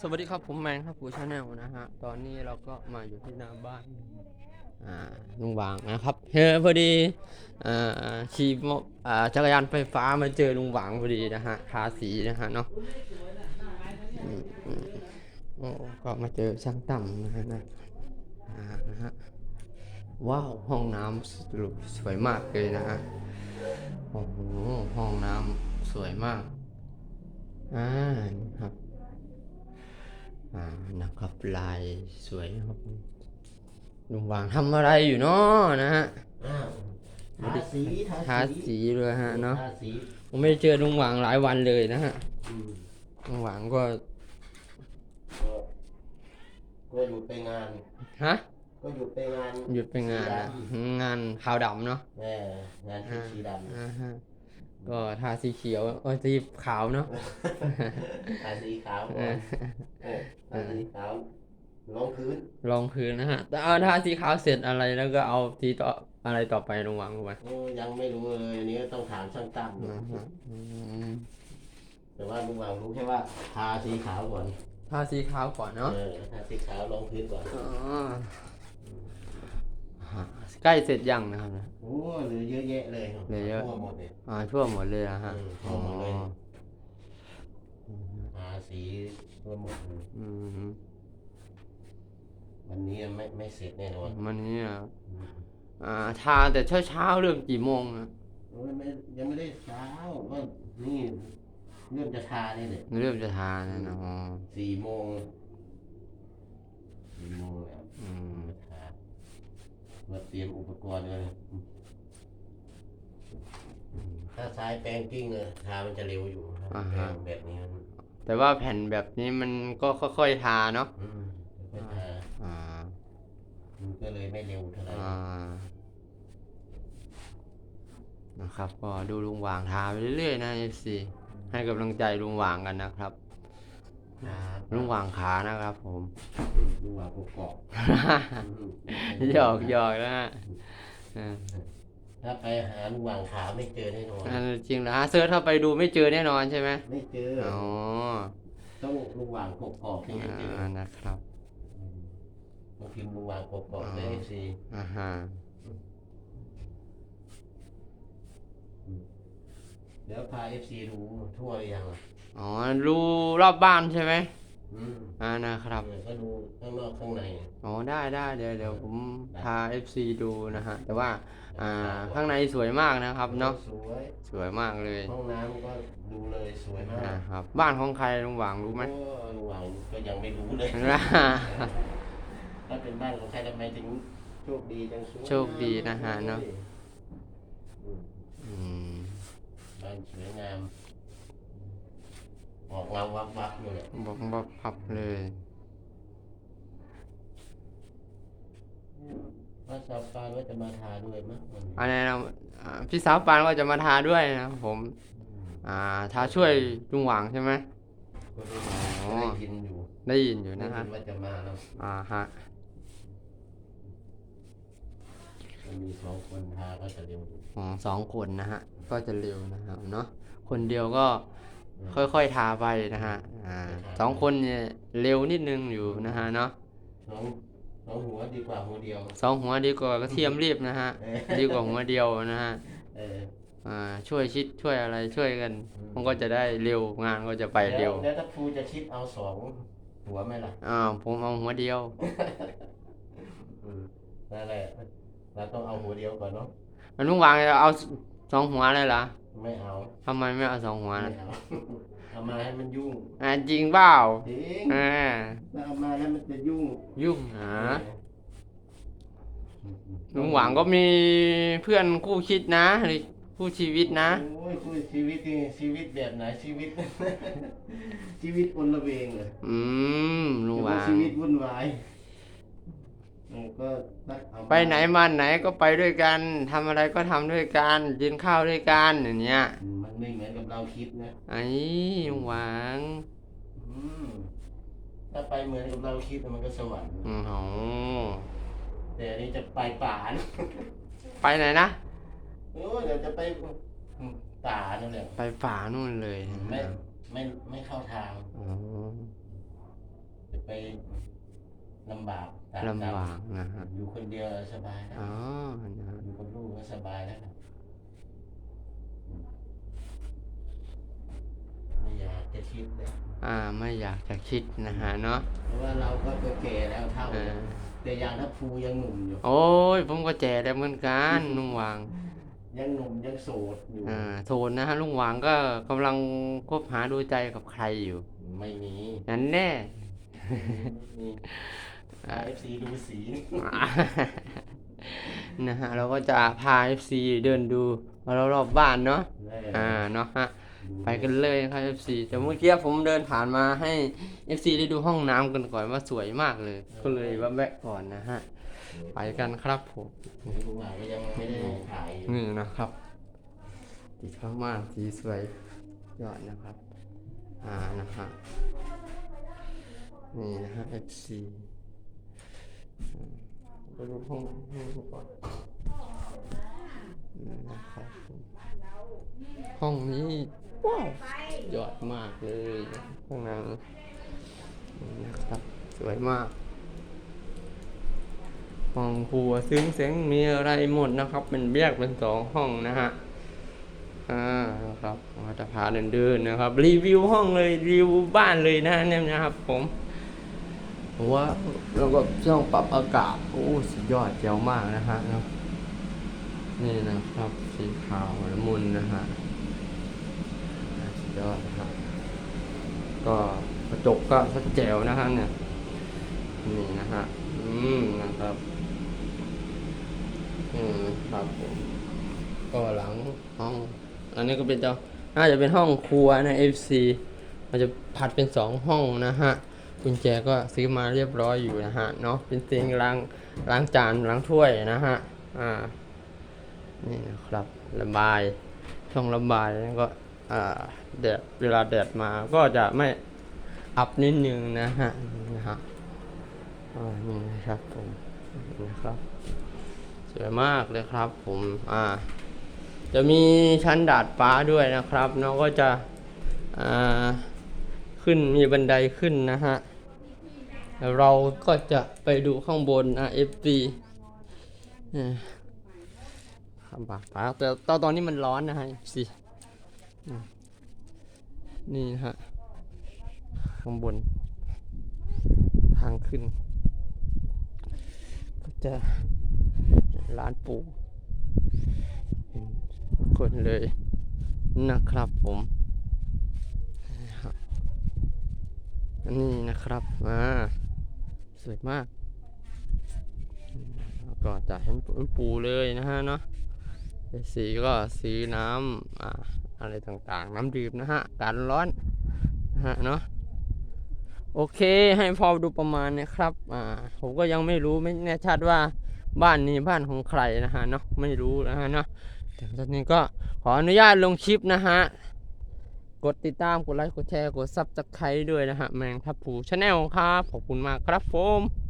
สวัสดีครับผมแมนครับผู้ชาแนลนะฮะ ตอนนี้เราก็มาอยู่ที่หน้าบ้านอ่าลุงวางนะครับเฮ้ยพอดีอ่าขี่มออ่าจักรยานไฟฟ้ามาเจอลุงหวางพอดีนะฮะทาสีนะฮะเนาะอืมอืมโอ้ก็มาเจอช่างต่ำนะฮะนะอ่านะฮะว้าวห้องน้ำสวยมากเลยนะฮะโอ้โหห้องน้ำสวยมากอ่านี่ครับ นะครับลายสวยครับลุงวางทำอะไรอยู่เนาะนะฮะอ้าวทาสีทาสีเลยฮะเนาะทาสีผมไม่ได้เจอลุงหวางหลายวันเลยนะฮะอืมลุงหวางก็ก็ก็หยุดไปงานฮะก็หยุดไปงานหยุดไปงานนะงานขาวดำเนาะแม่งานสีสีดอ่าฮะ ก็ทาสีเขียวเอ้ยสีขาวเนาะำทาสีขาวเออเออทาสีขาวรองพื้นรองพื้นนะฮะแต่เอาทาสีขาวเสร็จอะไรแล้วก็เอาสีต่ออะไรต่อไปลุงหวางรู้ไหมโอ้ยังไม่รู้เลยอันนี้ก็ต้องถามช่างตั้มอ่าฮะอืมแต่ว่าลุงวางรู้แค่ว่าทาสีขาวก่อนทาสีขาวก่อนเนาะเออทาสีขาวรองพื้นก่อนอ๋อฮะใกล้เสร็จยังนะครับเนี่ยโอ้เหลือเยอะแยะเลยเหลือเยอะ ทั่วหมดเลยอ่าทั่วหมดเลยนะฮะอืมทั่วหมดเลยทาสีทั่วหมดเลยอืมวันนี้ไม่ไม่เสร็จแน่นอนมันนี่อะอ่าทาแต่เช้าเช้าๆเริ่มกี่โมงนะโอ้ยไม่ยังไม่ได้เช้าก็นี่เริ่มจะทานี่เลยเริ่มจะทาแล้วนะอ๋อสี่โมงสี่โมงแล้วอืมมาทา มาเตรียมอุปกรณ์กันเลยถ้าใช้แป้งกิ้งเลยทามันจะเร็วอยู่ถ้าแป้งแบบนี้มันแต่ว่าแผ่นแบบนี้มันก็ค่อยๆทาเนาะอืมไม่ทาอ่ามันก็เลยไม่เร็วเท่าไหร่อ่านะครับ ก็ดูลุงหวางทาไปเรื่อยๆนะ FC ให้กำลังใจลุงหวางกันนะครับทา ลุงหวางขานะครับผมลุงวางประกอบหยอกหยอกนะฮะอ่าถ้าไปหาลุงวางขาไม่เจอแน่นอนอันจริงเหรอฮะเซิร์ชเข้าไปดูไม่เจอแน่นอนใช่ไหมไม่เจออ๋อต้องลุงวางกกอกที่จะเจออ่านะครับต้องพิมพ์ลุงวางกกอกในเอฟซีอ่าฮะ เดี๋ยวพาเอฟซีดูทั่วหรือยังอะอ๋อดูรอบบ้านใช่ไหมอืมอ่านะครับเออก็ดูข้างนอกข้างใน อ๋อได้ได้เดี๋ยวเดี๋ยวผมพา FC ดูนะฮะ แต่ว่าอ่าข้างในสวยมากนะครับเนาะสวยสวยมากเลยห้องน้ำก็ดูเลยสวยมากนะครับบ้านของใครลุงหวางรู้ไหมโอ้ลุงวางก็ยังไม่รู้เลยถ้าเป็นบ้านของใครทำไมถึงโชคดีจังสวยโชคดีนะฮะเนอะ อืม อืม บ้านสวยงามออกเงาวับวับๆอยู่เนี่ยบอกว่าพับเลยว่าซาฟานว่าจะมาทาด้วยมั้งวันนี้อันนี้นะอ่าพี่สาวปานก็จะมาทาด้วยนะครับผม อ่าทาช่วยลุงหวางใช่ไหมก็ได้มาอ๋อก็ได้ยินอยู่ได้ยินอยู่ได้นะยิฮะนว่าจะมาแล้ว อ่าฮะ มันมีสองคนทาก็จะเร็วอยู่อ๋อสองคนนะฮะ ก็จะเร็วนะครับเนาะ คนเดียวก็ค่อยๆทาไปนะฮะ อ่าสองคนเนี่ยเร็วนิดนึงอยู่นะฮะเนาะสองสองหัวดีกว่าหัวเดียว สองหัวดีกว่ากระเทียมรีบนะฮะเออดีกว่าหัวเดียวนะฮะเอออ่าช่วยชิดช่วยอะไรช่วยกัน มันก็จะได้เร็วงานก็จะไปเร็ว แล้วแล้วถ้าครูจะชิดเอาสองหัวไหมล่ะ อ่าผมเอาหัวเดียวอืมนั่นแหละ เราต้องเอาหัวเดียวก่อนเนาะมันลุงวางจะเอาสองหัวเลยเหรอไม่เอาทำไมไม่เอาสองหัวไม่นะเอาเอามาให้มันยุ่งอ่าจริงเปล่าจริงอ่าถ้าเอามาแล้วมันจะยุ่งยุ่งหาอืมลุงหวังก็มีเพื่อนคู่คิดนะหรือคู่ชีวิตนะ โอ้ยคุยชีวิตนี่ชีวิตแบบไหนชีวิต ชีวิตอนละเวงเลยอืมลุงหแต่วาว่างชีวิตวุ่นวายอืม ก็ตักเอามาไปไหนมาไหนก็ไปด้วยกันทำอะไรก็ทำด้วยกันกินข้าวด้วยกันอย่างเนี้ยอืมมันไม่เหมือนกับเราคิดนะไอ้ลุงหวังอืมถ้าไปเหมือนกับเราคิดมันก็สวรรค์อือโหแต่อันนี้จะไปป่านะไปไหนนะโอ้ยเดี๋ยวจะไปป่านั่นแหละไปป่านู่นเลยไม่ไม่ไม่เข้าทาง อ๋อ ลำบากตมลำบากนะฮะอยู่คนเดียวสบายนะอ๋อนะฮะอยู่กับลูกก็สบายแล้วนะไม่อยากจะคิดเลยอ่าไม่อยากจะคิดนะฮะเนาะเพราะว่าเราก็ตัวแก่แล้วเท่าเอแล้วอแต่ยังทัพภูยังหนุ่มอยู่ โอ้ยผมก็แจแล้วเหมือนกันลุงหวางยังหนุ่มยังโสดอยู่อ่าโทนนะฮะลุงหวางก็กำลังคบหาดูใจกับใครอยู่ ไม่มีนั่นแน่ มีเอฟซีดูสีนะฮะเราก็จะพา FC เดินดูรอบๆบ้านเนาะอ่าเนาะฮะไปกันเลยนะครับ FC แต่เมื่อกี้ผมเดินผ่านมาให้ FC ได้ดูห้องน้ำกันก่อนว่าสวยมากเลย ก็เลยว่าแวะก่อนนะฮะไปกันครับผมลุงหวางก็ยังไม่ได้ถ่ายอยู่นี่นะครับติดข้างมากสีสวยยอดนะครับ อ่านะฮะนี่นะฮะ FC อ่า ไปดูห้องห้องก่อนนะครับห้องนี้ว้าวยอดมากเลยห้องน้ำนี่นะครับ สวยมากห้องครัวซึ้งเสียงมีอะไรหมดนะครับ เป็นแยกเป็นสองห้องนะฮะอ่านะครับเราจะพาเดินเดินๆนะครับ รีวิวห้องเลยรีวิวบ้านเลยนะเนี่ยนะครับผม ผมว่าแล้วก็ช่องปรับอากาศ โอ้สุดยอดเจ๋วมากนะฮะเนาะนี่นะครับ สีขาวละมุนนะฮะสุดยอดนะครับ ก็กระจกก็ชัดแจ๋วนะฮะเนี่ยนี่นะฮะอืมนะครับอืมครับผมก็หลังห้อง อันนี้ก็เป็นเจ้าน่าจะเป็นห้องครัวนะ FC มันจะผัดเป็นสองห้องนะฮะ กุญแจก็ซื้อมาเรียบร้อยอยู่นะฮะเนาะเป็นเตียงล้างล้างจานล้างถ้วยนะฮะอ่านี่นะครับระบายช่องระบายแล้วก็อ่าแดดเวลาแดดมาก็จะไม่อับนิดนึงนะฮะนะฮะอ่านี่นะครับผมนะครับสวยมากเลยครับผมอ่าจะมีชั้นดาดฟ้าด้วยนะครับเนาะก็จะอ่าขึ้นมีบันไดขึ้นนะฮะ เราก็จะไปดูข้างบน RFB ครับาฟ้าแต่ตอนตอนนี้มันร้อนนะฮะสินี่นะฮะ ข้างบน ทางขึ้น ก็จะร้านปู่ทุกคนเลยนะครับผมนะครับอันนี้นะครับ มา สวยมากก็จะเห็นปูเลยนะฮะเนาะสีก็สีน้ำอ่าอะไรต่างๆ น้ำดื่มนะฮะกาศร้อนนะฮะเนาะโอเคให้พอดูประมาณเนี้ครับอ่าผมก็ยังไม่รู้ไม่แน่ชัดว่าบ้านนี้บ้านของใครนะฮะเนาะไม่รู้นะฮะเนาะแต่ตอนนี้ก็ขออนุญาตลงคลิปนะฮะ กดติดตามกดไลค์กดแชร์กดซับสไครต์ด้วยนะฮะแมงทับผูชาแนลครับ ขอบคุณมากครับผม